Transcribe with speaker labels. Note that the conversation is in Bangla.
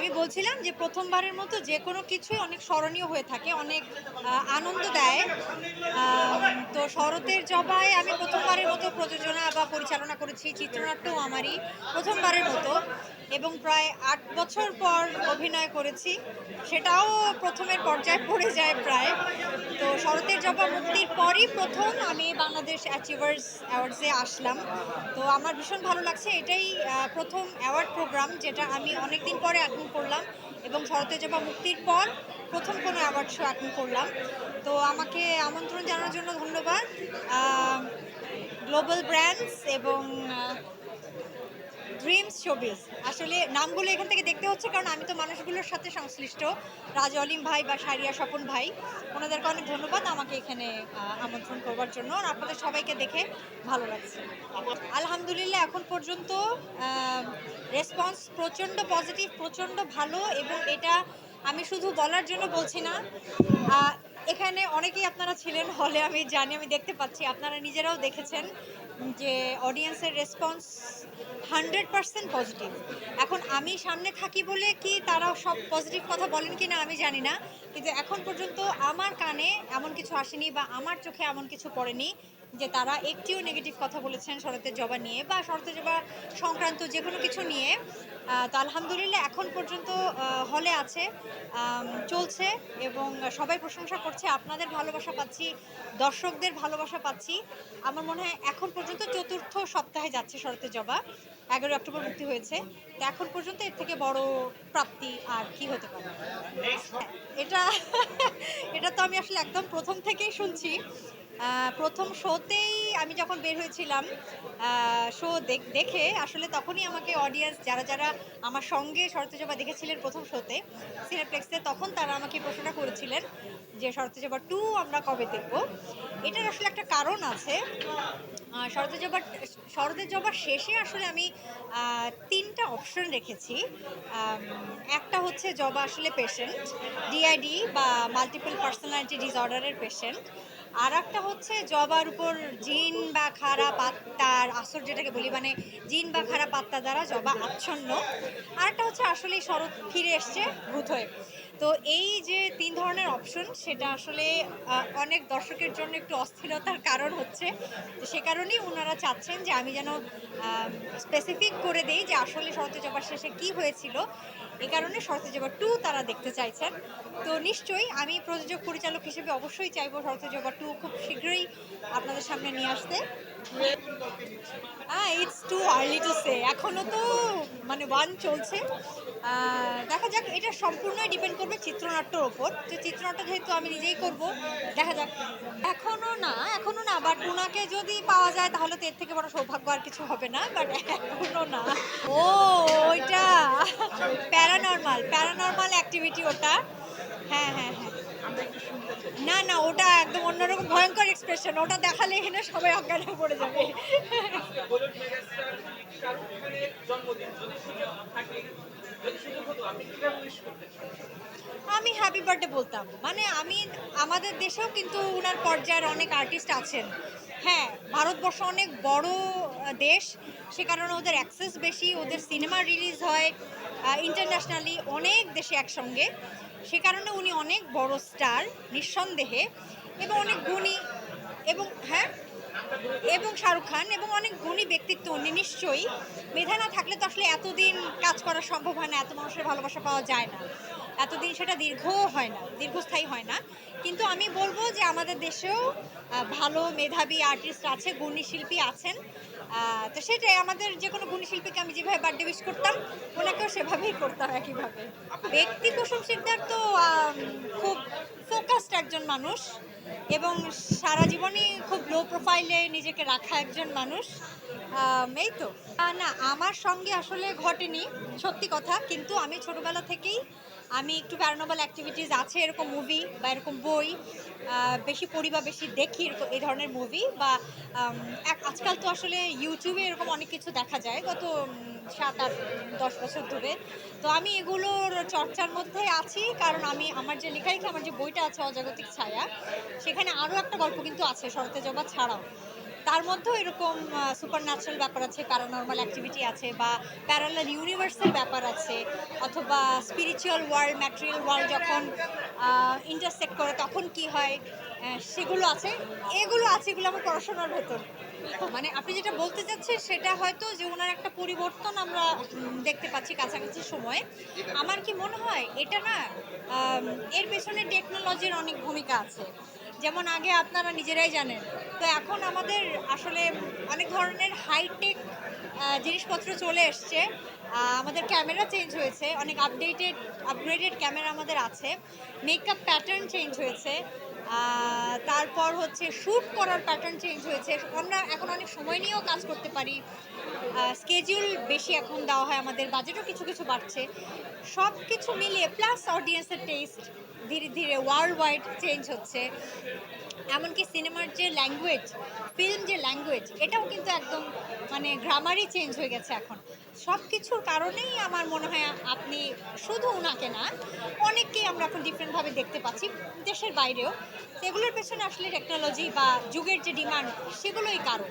Speaker 1: আমি বলছিলাম যে প্রথমবারের মতো যে কোনো কিছুই অনেক স্মরণীয় হয়ে থাকে, অনেক আনন্দ দেয়। তো শরতের জবায় আমি প্রথমবারের মতো প্রযোজনা বা পরিচালনা করেছি, চিত্রনাট্যও আমারই প্রথমবারের মতো এবং প্রায় আট বছর পর অভিনয় করেছি। সেটাও প্রথমের পর্যায়ে পড়ে যায় প্রায়। তো শরতের জবা মুক্তির পরই প্রথম আমি বাংলাদেশ অ্যাচিভার্স অ্যাওয়ার্ডসে আসলাম। তো আমার ভীষণ ভালো লাগছে। এটাই প্রথম অ্যাওয়ার্ড প্রোগ্রাম যেটা আমি অনেক দিন পরে করলাম এবং শরতের জবা মুক্তির পর প্রথম কোনো অ্যাওয়ার্ড শো অ্যাটেন্ড করলাম। তো আমাকে আমন্ত্রণ জানানোর জন্য ধন্যবাদ। গ্লোবাল ব্র্যান্ডস এবং ড্রিমস শোবিজ আসলে নামগুলো এখান থেকে দেখতে হচ্ছে কারণ আমি তো মানুষগুলোর সাথে সংশ্লিষ্ট। রাজ অলিম ভাই বা সারিয়া স্বপন ভাই, ওনাদেরকে অনেক ধন্যবাদ আমাকে এখানে আমন্ত্রণ করবার জন্য। আর আপনাদের সবাইকে দেখে ভালো লাগছে। আলহামদুলিল্লাহ এখন পর্যন্ত রেসপন্স প্রচণ্ড পজিটিভ প্রচণ্ড ভালো এবং এটা আমি শুধু বলার জন্য বলছি না। এখানে অনেকেই আপনারা ছিলেন হলে, আমি জানি, আমি দেখতে পাচ্ছি, আপনারা নিজেরাও দেখেছেন যে অডিয়েন্সের রেসপন্স হান্ড্রেড পার্সেন্ট পজিটিভ এখন আমি সামনে থাকি বলে কি তারা সব পজিটিভ কথা বলেন কি না আমি জানি না, কিন্তু এখন পর্যন্ত আমার কানে এমন কিছু আসেনি বা আমার চোখে এমন কিছু পড়েনি যে তারা একটিও নেগেটিভ কথা বলেছেন শরতের জবা নিয়ে বা শরতের জবা সংক্রান্ত যে কোনো কিছু নিয়ে। তো আলহামদুলিল্লাহ এখন পর্যন্ত হলে আছে চলছে এবং সবাই প্রশংসা করছে। আপনাদের ভালোবাসা পাচ্ছি দর্শকদের ভালোবাসা পাচ্ছি। আমার মনে হয় এখন পর্যন্ত চতুর্থ সপ্তাহে যাচ্ছে শরতের জবা। এগারোই অক্টোবর মুক্তি হয়েছে। তো এখন পর্যন্ত এর থেকে বড় প্রাপ্তি আর কি হতে পারে? হ্যাঁ, এটা এটা তো আমি আসলে একদম প্রথম থেকেই শুনছি। প্রথম শোতেই আমি যখন বের হয়েছিলাম শো দেখে আসলে তখনই আমাকে অডিয়েন্স যারা যারা আমার সঙ্গে শরৎজবা দেখেছিলেন প্রথম শোতে সিনেপ্লেক্সে তখন তারা আমাকে প্রশ্নটা করেছিলেন যে শরৎজবা টু আমরা কবে দেখব? এটার আসলে একটা কারণ আছে। শরতের জবার শরতের জবার শেষে আসলে আমি তিনটা অপশন রেখেছি। একটা হচ্ছে জবা আসলে পেশেন্ট ডিআইডি বা মাল্টিপল পার্সোনালিটি ডিসঅর্ডারের পেশেন্ট আর একটা হচ্ছে জবার উপর জিন বা খারাপ আত্মার আসর যেটাকে বলি মানে জিন বা খারাপ আত্মা দ্বারা জবা আচ্ছন্ন। আর একটা হচ্ছে আসলে শরৎ ফিরে এসছে ভূত হয়ে। তো এই যে তিন ধরনের অপশন সেটা আসলে অনেক দর্শকের জন্য একটু অস্থিরতার কারণ হচ্ছে, সে কারণেই ওনারা চাচ্ছেন যে আমি যেন স্পেসিফিক করে দেই যে আসলে শরৎজবার শেষে কি হয়েছিল। এ কারণে শরৎজবা টু তারা দেখতে চাইছেন। তো নিশ্চয়ই আমি প্রযোজক পরিচালক হিসেবে অবশ্যই চাইব শরৎজবা টু খুব শীঘ্রই আপনাদের সামনে নিয়ে আসতে। It's too early to say এখনও তো মানে ওয়ান চলছে। দেখা যাক এটা সম্পূর্ণই ডিপেন্ড করবে চিত্রনাট্যর ওপর। তো চিত্রনাট্য যেহেতু আমি নিজেই করব দেখা যাক। এখনও না এখনও না বাট ওনাকে যদি পাওয়া যায় তাহলে তো এর থেকে বড় সৌভাগ্য আর কিছু হবে না বাট এখনও না। ও ওইটা। প্যারানর্মাল প্যারানর্মাল অ্যাক্টিভিটি ওটা। হ্যাঁ হ্যাঁ হ্যাঁ। না না, ওটা একদম অন্যরকম ভয়ঙ্কর এক্সপ্রেশন ওটা দেখালে এখানে সবাই অজ্ঞান হয়ে পড়ে যাবে। আমি হ্যাপি বার্থডে বলতাম। মানে আমি, আমাদের দেশেও কিন্তু ওনার পর্যায়ের অনেক আর্টিস্ট আছেন। হ্যাঁ ভারতবর্ষ অনেক বড় দেশ। সে কারণে ওদের অ্যাক্সেস বেশি, ওদের সিনেমা রিলিজ হয় ইন্টারন্যাশনালি অনেক দেশে একসঙ্গে। সে কারণে উনি অনেক বড় স্টার, নিঃসন্দেহে, এবং অনেক গুণী, এবং হ্যাঁ এবং শাহরুখ খান, এবং অনেক গুণী ব্যক্তিত্ব উনি নিশ্চয়ই। মেধা না থাকলে তো আসলে এতদিন কাজ করা সম্ভব হয় না, এত মানুষের ভালোবাসা পাওয়া যায় না। এতদিন সেটা দীর্ঘও হয় না, দীর্ঘস্থায়ী হয় না। কিন্তু আমি বলব যে আমাদের দেশেও ভালো মেধাবী আর্টিস্ট আছে গুণী শিল্পী আছেন তো সেটাই, আমাদের যে কোনো গুণী শিল্পীকে আমি যেভাবে বার্থডে উইশ করতাম, ওনাকেও সেভাবেই করতাম একইভাবে। ব্যক্তি কুসুম তো খুব ফোকাসড একজন মানুষ এবং সারা জীবনই খুব লো প্রোফাইলে নিজেকে রাখা একজন মানুষ। এই তো। না, আমার সঙ্গে আসলে ঘটেনি, সত্যি কথা। কিন্তু আমি ছোটবেলা থেকেই আমি একটু প্যারানবাল অ্যাক্টিভিটিস আছে, এরকম মুভি বা এরকম বই বেশি পড়ি বা বেশি দেখি এরকম এই ধরনের মুভি বা আজকাল তো আসলে ইউটিউবে এরকম অনেক কিছু দেখা যায়, গত সাত, আট, দশ বছর ধরে। তো আমি এগুলোর চর্চার মধ্যে আছি, কারণ আমি, আমার যে লেখা লেখালেখি, আমার যে বইটা আছে, অজাগতিক ছায়া, সেখানে আরও একটা গল্প কিন্তু আছে শরতে জবা ছাড়াও। তার মধ্যেও এরকম সুপার ন্যাচারাল ব্যাপার আছে প্যারানর্মাল অ্যাক্টিভিটি আছে বা প্যারালাল ইউনিভার্সাল ব্যাপার আছে, অথবা স্পিরিচুয়াল ওয়ার্ল্ড ম্যাটেরিয়াল ওয়ার্ল্ড যখন ইন্টারসেক্ট করে তখন কি হয় সেগুলো আছে। এগুলো আছে এগুলো আমার পড়াশোনার ভেতর। মানে আপনি যেটা বলতে চাচ্ছেন সেটা হয়তো যে ওনার একটা পরিবর্তন আমরা দেখতে পাচ্ছি কাছাকাছি সময়ে। আমার কি মনে হয়, এটা না এর পেছনে টেকনোলজির অনেক ভূমিকা আছে। যেমন আগে আপনারা নিজেরাই জানেন। তো এখন আমাদের আসলে অনেক ধরনের হাইটেক জিনিসপত্র চলে এসছে। আমাদের ক্যামেরা চেঞ্জ হয়েছে। অনেক আপডেটেড আপগ্রেডেড ক্যামেরা আমাদের আছে। মেকআপ প্যাটার্ন চেঞ্জ হয়েছে। আহ, তারপর হচ্ছে শ্যুট করার প্যাটার্ন চেঞ্জ হয়েছে। আমরা এখন অনেক সময় নিয়েও কাজ করতে পারি। স্কেজিউল বেশি এখন দেওয়া হয়, আমাদের বাজেটও কিছু কিছু বাড়ছে। সব কিছু মিলিয়ে প্লাস অডিয়েন্সের টেস্ট ধীরে ধীরে ওয়ার্ল্ড ওয়াইড চেঞ্জ হচ্ছে। এমনকি সিনেমার যে ল্যাঙ্গুয়েজ ফিল্ম যে ল্যাঙ্গুয়েজ এটাও কিন্তু একদম মানে গ্রামারই চেঞ্জ হয়ে গেছে এখন। সব কিছুর কারণেই আমার মনে হয় আপনি শুধু ওনাকে না, অনেককেই আমরা এখন ডিফারেন্টভাবে দেখতে পাচ্ছি, দেশের বাইরেও। সেগুলোর পেছনে আসলে টেকনোলজি বা যুগের যে ডিমান্ড সেগুলোই কারণ।